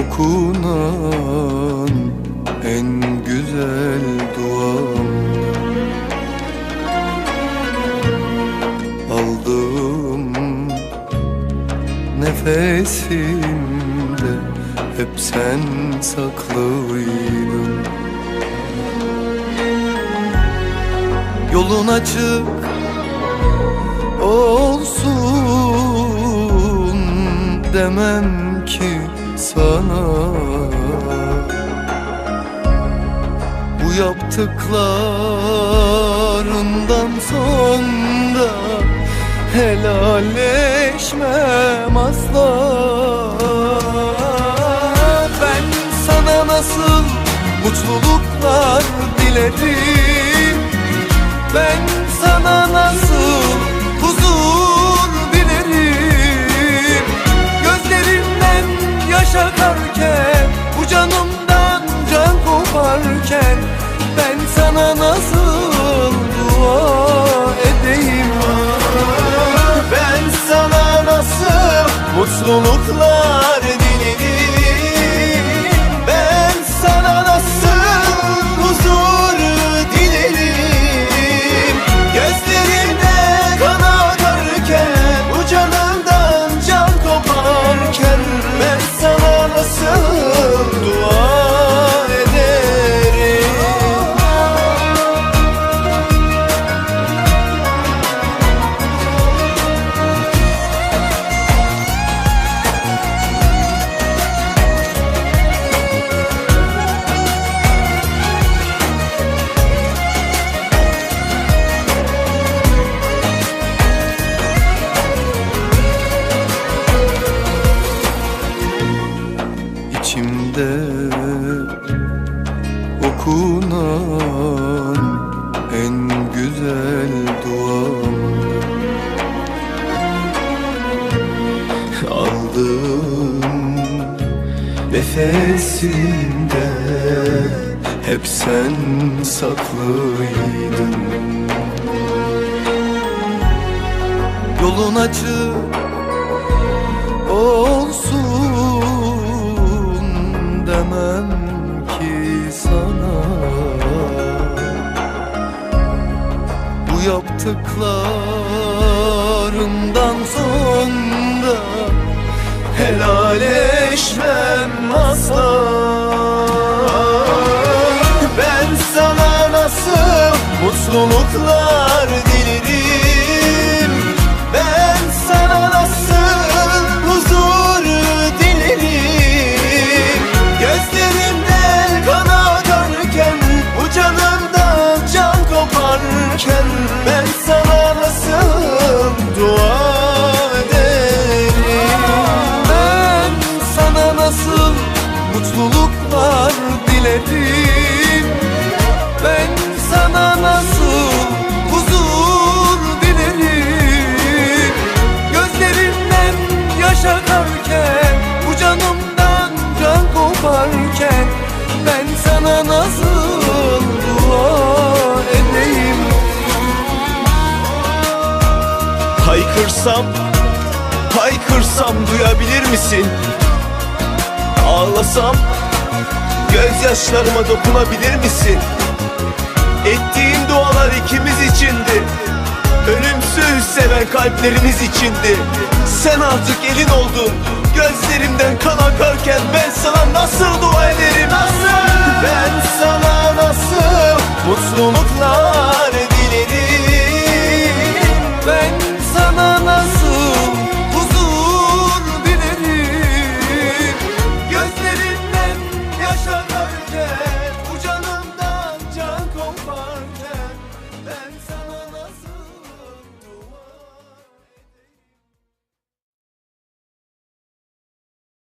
okunan en güzel duam. Aldığım nefesimde hep sen saklıydın Yolun açık olsun demem ki sana. Bu yaptıklarından sonra helalleşmem asla. Ben sana nasıl mutluluklar dilerim ben sana nasıl koparken Ben sana nasıl dua edeyim? Ben sana nasıl mutluluklar İçimde okunan en güzel duam. Aldığım nefesimde hep sen saklıydın Yolun açık Bu yaptıklarından sonra. Helalleşmem asla. Ben sana nasıl mutluluklar koparken Ben sana nasıl dua ederim? Ben sana nasıl mutluluklar dilerim? Ben sana nasıl Haykırsam, haykırsam duyabilir misin? Ağlasam, gözyaşlarıma dokunabilir misin? Ettiğin dualar ikimiz içindi Ölümsüz seven kalplerimiz içindi Sen artık elin oldun Gözlerimden kan akarken ben sana nasıl dua ederim? ben sana